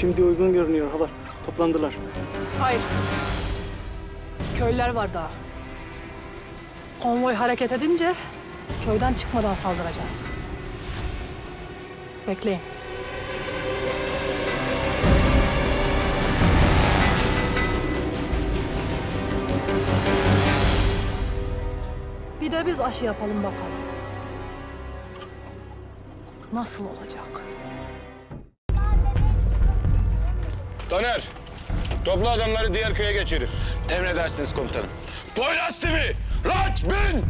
Şimdi uygun görünüyor hava. Toplandılar. Hayır. Köylüler var daha. Konvoy hareket edince köyden çıkmadan saldıracağız. Bekleyin. Bir de biz aşı yapalım bakalım. Nasıl olacak? Taner, topla adamları diğer köye geçiriz. Emredersiniz komutanım. Poyraz TV, Raç bin!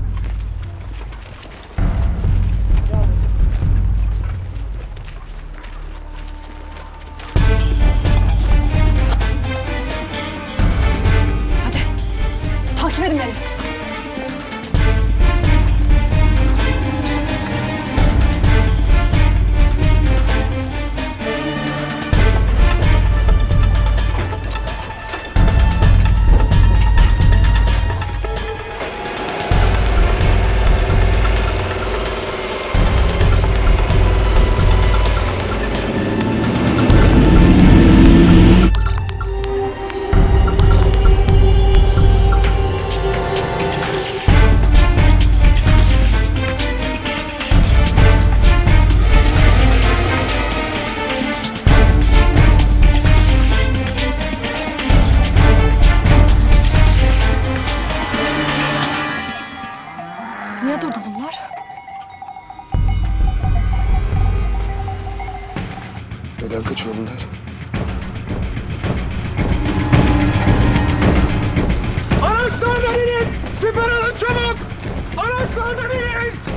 Hadi. Takip edin beni. Neden kaçıyor bunlar? Araçlardan inin! Siper alın çabuk! Araçlardan inin!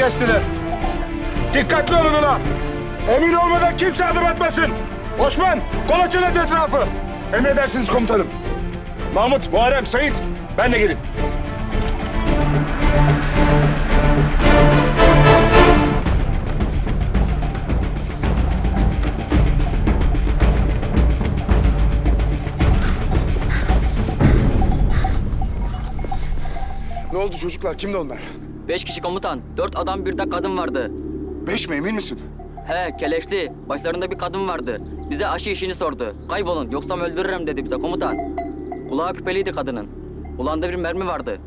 Kestiler. Dikkatli olun ulan. Emin olmadan kimse adım atmasın. Osman, kolaçın et etrafı. Emredersiniz komutanım. Mahmut, Muharrem, Sait, ben de gelin. Ne oldu çocuklar? Kimdi onlar? Beş kişi komutan. Dört adam bir de kadın vardı. Beş mi emin misin? He keleşli. Başlarında bir kadın vardı. Bize aşı işini sordu. Kaybolun yoksa öldürürüm dedi bize komutan. Kulağı küpeliydi kadının. Kulağında bir mermi vardı.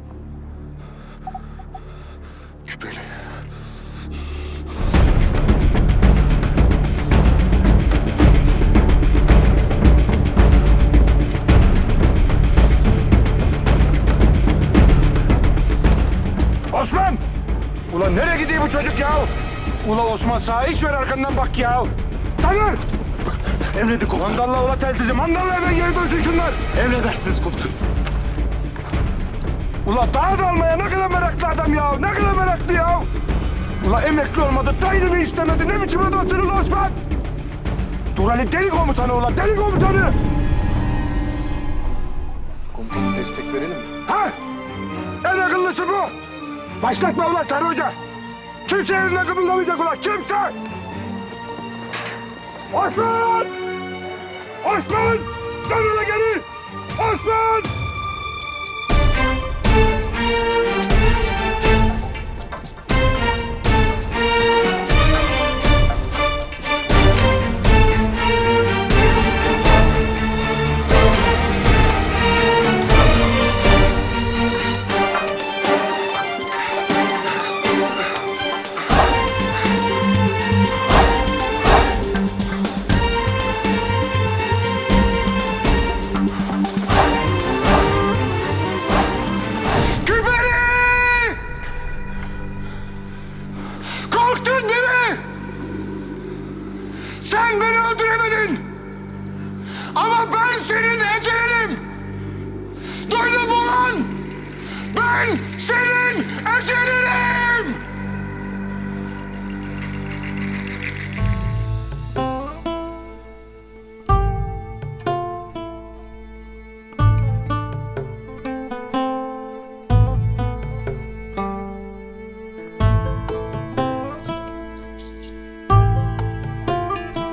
Ulan nereye gidiyor bu çocuk ya? Ula Osman sağa iş ver arkandan bak ya. Tanır! Emredin komutanım. Mandalla ula telsizi. Mandalla hemen geri dönsün şunlar. Emredersiniz komutanım. Ula daha da almaya ne kadar meraklı adam ya. Ne kadar meraklı ya. Ula emekli olmadı. Dayını istemedi. Ne biçim adamsın ula Osman? Dur Ali deli komutanı ula. Deli komutanı. Komutanım destek verelim mi? Ha? En akıllısı bu. Başlatma ulan Sarı Hoca. Kimse yerinden kımıldamayacak ulan. Kimse. Osman! Osman! Dön ulan geri! Osman! Duydun mu lan? Ben senin ecelinim!